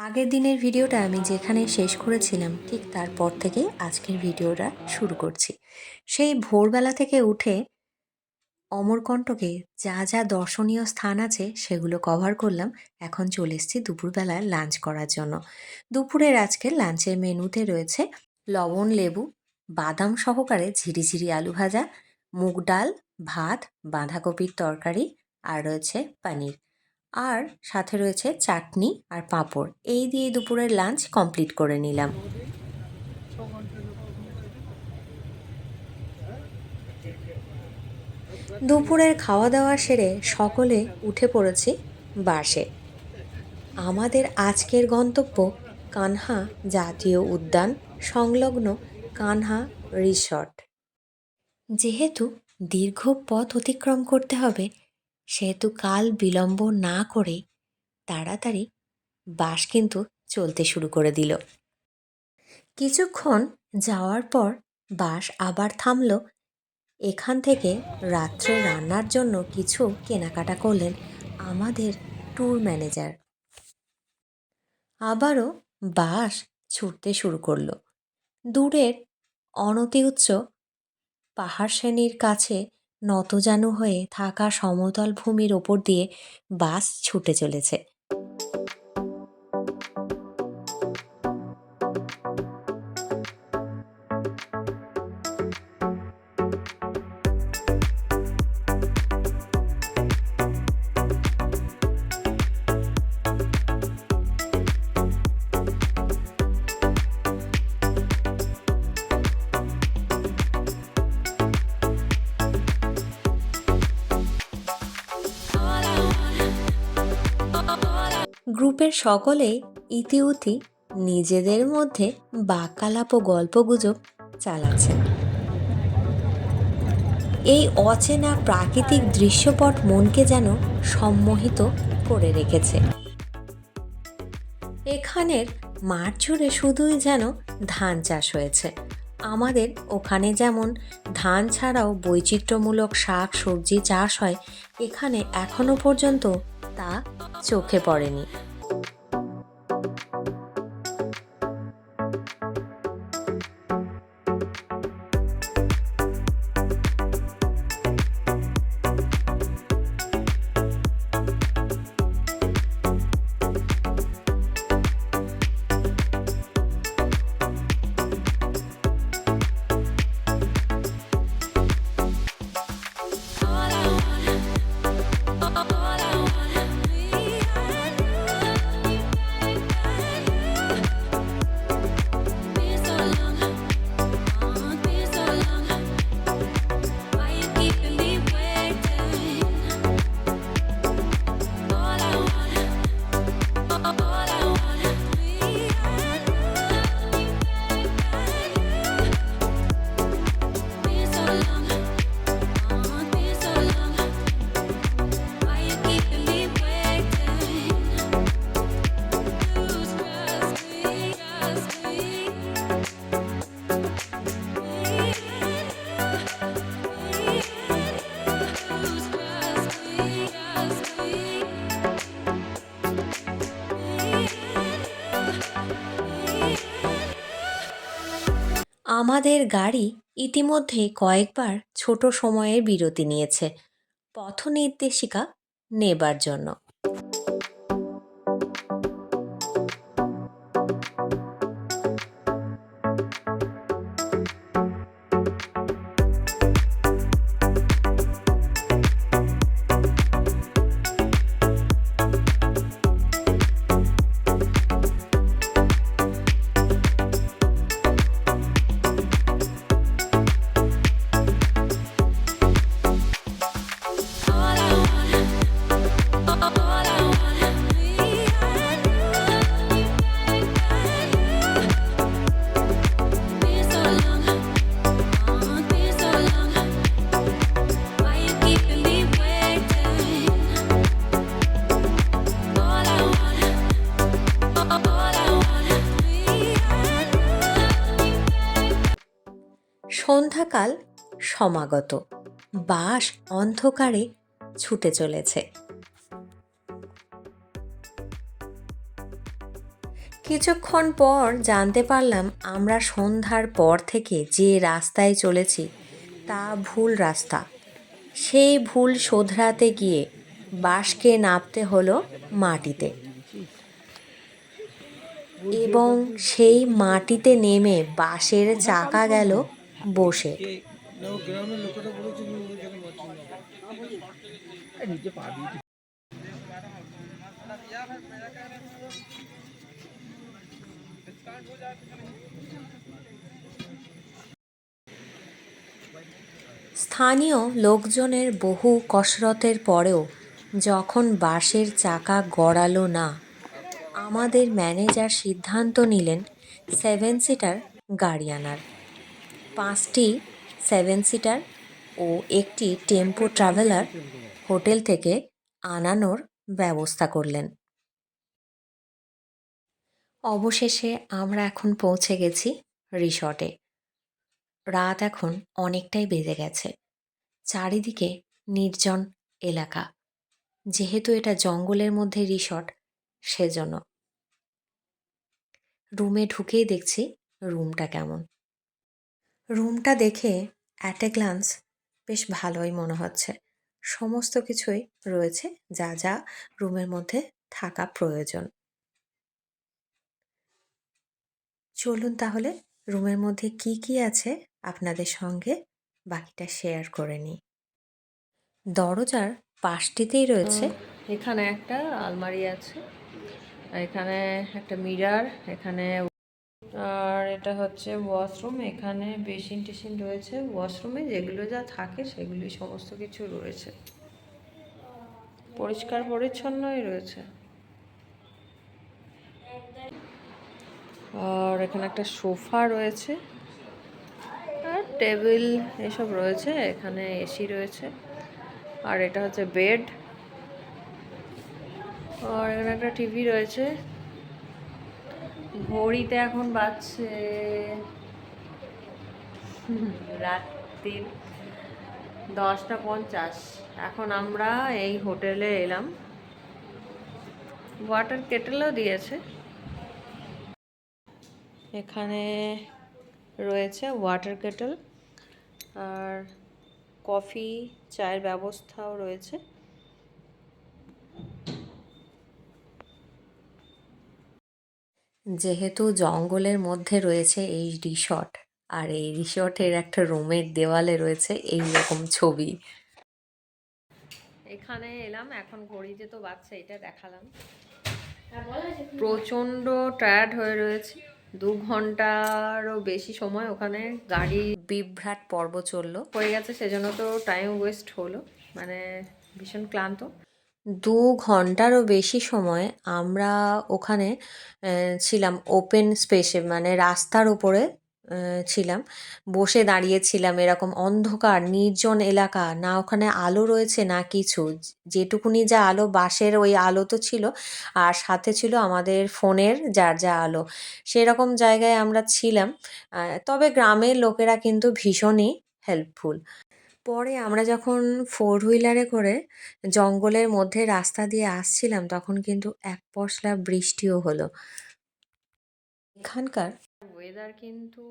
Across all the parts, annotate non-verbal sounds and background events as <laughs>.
আগের দিনের ভিডিওটা আমি যেখানে শেষ করেছিলাম, ঠিক তারপর থেকে আজকের ভিডিওটা শুরু করছি। সেই ভোরবেলা থেকে উঠে অমরকণ্টকে যা যা দর্শনীয় স্থান আছে সেগুলো কভার করলাম। এখন চলে এসেছি দুপুরবেলায় লাঞ্চ করার জন্য। দুপুরের আজকে লাঞ্চের মেনুতে রয়েছে লবণ, লেবু, বাদাম সহকারে ঝিরিঝিরি আলু ভাজা, মুগ ডাল, ভাত, বাঁধাকপির তরকারি আর রয়েছে পনির। আর সাথে রয়েছে চাটনি আর পাঁপড়। এই দিয়ে দুপুরের লাঞ্চ কমপ্লিট করে নিলাম। দুপুরের খাওয়া দাওয়া সেরে সকলে উঠে পড়েছি বাসে। আমাদের আজকের গন্তব্য কানহা জাতীয় উদ্যান, সংলগ্ন কানহা রিসর্ট। যেহেতু দীর্ঘ পথ অতিক্রম করতে হবে সেহেতু কাল বিলম্ব না করে তাড়াতাড়ি বাস কিন্তু চলতে শুরু করে দিল। কিছুক্ষণ যাওয়ার পর বাস আবার থামল। এখান থেকে রাত্রে রান্নার জন্য কিছু কেনাকাটা করলেন আমাদের ট্যুর ম্যানেজার। আবারও বাস ছুটতে শুরু করল। দূরের অনতি উচ্চ পাহাড় শ্রেণির কাছে নতজানু হয়ে থাকা সমতল ভূমির ওপর দিয়ে বাস ছুটে চলেছে। গ্রুপের সকলেই ইতিউতি নিজেদের মধ্যে বাকালাপ ও গল্পগুজব চালাচ্ছেন। এই অচেনা প্রাকৃতিক দৃশ্যপট মনকে যেন সম্মোহিত করে রেখেছে। এখানের মাঠ জুড়ে শুধুই যেন ধান চাষ হয়েছে। আমাদের ওখানে যেমন ধান ছাড়াও বৈচিত্র্যমূলক শাক সবজি চাষ হয়, এখানে এখনও পর্যন্ত তা চোখে পড়েনি। আমাদের গাড়ি ইতিমধ্যে কয়েকবার ছোট সময়ের বিরতি নিয়েছে। পথ নির্দেশিকা নেবার জন্য। সন্ধ্যাকাল সমাগত। বাস অন্ধকারে ছুটে চলেছে। কিছুক্ষণ পর জানতে পারলাম আমরা সন্ধ্যার পর থেকে যে রাস্তায় চলেছি তা ভুল রাস্তা। সেই ভুল শোধরাতে গিয়ে বাসকে নামতে হলো মাটিতে। এবং সেই মাটিতে নেমে বাসের চাকা গেল বসে। স্থানীয় লোকজনের বহু কসরতের পরেও যখন বাসের চাকা গড়ালো না আমাদের ম্যানেজার সিদ্ধান্ত নিলেন সেভেন সিটার গাড়ি আনার। পাঁচটি সেভেন সিটার ও একটি টেম্পো ট্রাভেলার হোটেল থেকে আনানোর ব্যবস্থা করলেন। অবশেষে আমরা এখন পৌঁছে গেছি রিসর্টে রাত এখন অনেকটাই বেজে গেছে। চারিদিকে নির্জন এলাকা। যেহেতু এটা জঙ্গলের মধ্যে রিসর্ট সেজন্য। রুমে ঢুকেই দেখছি রুমটা কেমন। রুমটা দেখে অ্যাট এ গ্লান্স বেশ ভালোই মনে হচ্ছে। সমস্ত কিছুই রয়েছে, যা যা রুমের মধ্যে থাকা প্রয়োজন। চলুন তাহলে রুমের মধ্যে কি কি আছে আপনাদের সঙ্গে বাকিটা শেয়ার করে নিই। দরজার পাশটিতেই রয়েছে এখানে একটা আলমারি আছে, এখানে একটা মিরার এখানে আর এটা হচ্ছে ওয়াশরুম এখানে বেসিন টেসিন রয়েছে। ওয়াশরুমে যেগুলো যা থাকে সেগুলি সমস্ত কিছু রয়েছে। পরিষ্কার পরিচ্ছন্নই রয়েছে। আর এখানে একটা সোফা রয়েছে। আর টেবিল এসব রয়েছে, এখানে এসি রয়েছে। আর এটা হচ্ছে বেড আর এখানে একটা টিভি রয়েছে। ঘড়িতে এখন বাজছে রাত্রির দশটা পঞ্চাশ। এখন আমরা এই হোটেলে এলাম। ওয়াটার কেটেলও দিয়েছে। এখানে রয়েছে ওয়াটার কেটেল আর কফি চায়ের ব্যবস্থাও রয়েছে। যেহেতু জঙ্গলের মধ্যে রয়েছে এই রিসর্ট আর এই রিসর্টের একটা রুমের দেওয়ালে রয়েছে এই রকম ছবি। এখানে এলাম এখন ঘড়িতে তো বাচ্চা এটা দেখালাম। প্রচণ্ড টায়ার্ড হয়ে রয়েছে। দু ঘন্টারও বেশি সময় ওখানে গাড়ি বিভ্রাট পর্ব চলল। হয়ে গেছে সেজন্য তো টাইম ওয়েস্ট হলো। মানে ভীষণ ক্লান্ত। দু ঘন্টারও বেশি সময় আমরা ওখানে ছিলাম ওপেন স্পেসে মানে রাস্তার আহ, ছিলাম। বসে দাঁড়িয়েছিলাম এরকম অন্ধকার নির্জন এলাকা না ওখানে আলো রয়েছে না কিছু। যেটুকুনি যা আলো বাসের ওই আলো তো ছিল আর সাথে ছিল আমাদের ফোনের যার যা আলো। সেরকম জায়গায় আমরা ছিলাম। তবে গ্রামের লোকেরা কিন্তু ভীষণই হেল্পফুল পরে আমরা যখন ফোর হুইলারে করে জঙ্গলের মধ্যে রাস্তা দিয়ে আসছিলাম, তখন কিন্তু এক পশলা বৃষ্টিও হলো। এখানকার ওয়েদার কিন্তু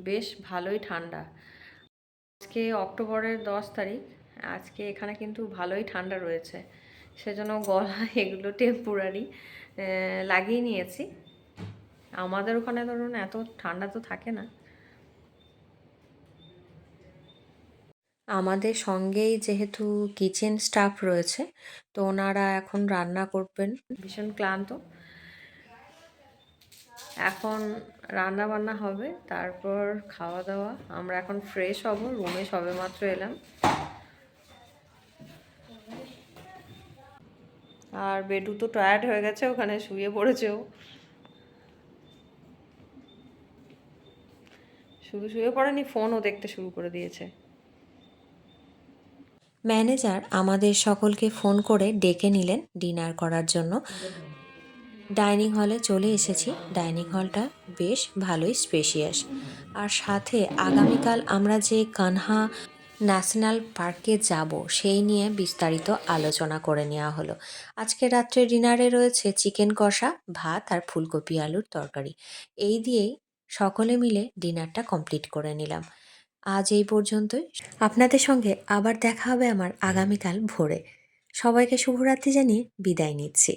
বেশ ভালোই ঠান্ডা। আজকে অক্টোবরের দশ তারিখ, আজকে এখানে কিন্তু ভালোই ঠান্ডা রয়েছে। সেজন্য গলা <laughs> এগুলো টেম্পোরারি লাগিয়ে নিয়েছি। আমাদের ওখানে ধরুন এত ঠান্ডা তো থাকে না। আমাদের সঙ্গেই যেহেতু কিচেন স্টাফ রয়েছে, তো ওনারা এখন রান্না করবেন। ভীষণ ক্লান্ত। এখন রান্না বান্না হবে, তারপর খাওয়া দাওয়া। আমরা এখন ফ্রেশ হব রুমে সবে মাত্র এলাম। আর বেডু তো টায়ার্ড হয়ে গেছে, ওখানে শুয়ে পড়েছেও শুধু শুয়ে পড়েনি ফোনও দেখতে শুরু করে দিয়েছে। ম্যানেজার আমাদের সকলকে ফোন করে ডেকে নিলেন ডিনার করার জন্য। ডাইনিং হলে চলে এসেছি। ডাইনিং হলটা বেশ ভালোই স্পেশিয়াস। আর সাথে আগামীকাল আমরা যে কানহা ন্যাশনাল পার্কে যাব, সেই নিয়ে বিস্তারিত আলোচনা করে নেওয়া হলো। আজকে রাত্রে ডিনারে রয়েছে চিকেন কষা, ভাত আর ফুলকপি আলুর তরকারি। এই দিয়েই সকলে মিলে ডিনারটা কমপ্লিট করে নিলাম। আজ এই পর্যন্তই। আপনাদের সঙ্গে আবার দেখা হবে আমার আগামীকাল ভোরে। সবাইকে শুভরাত্রি জানিয়ে বিদায় নিচ্ছি।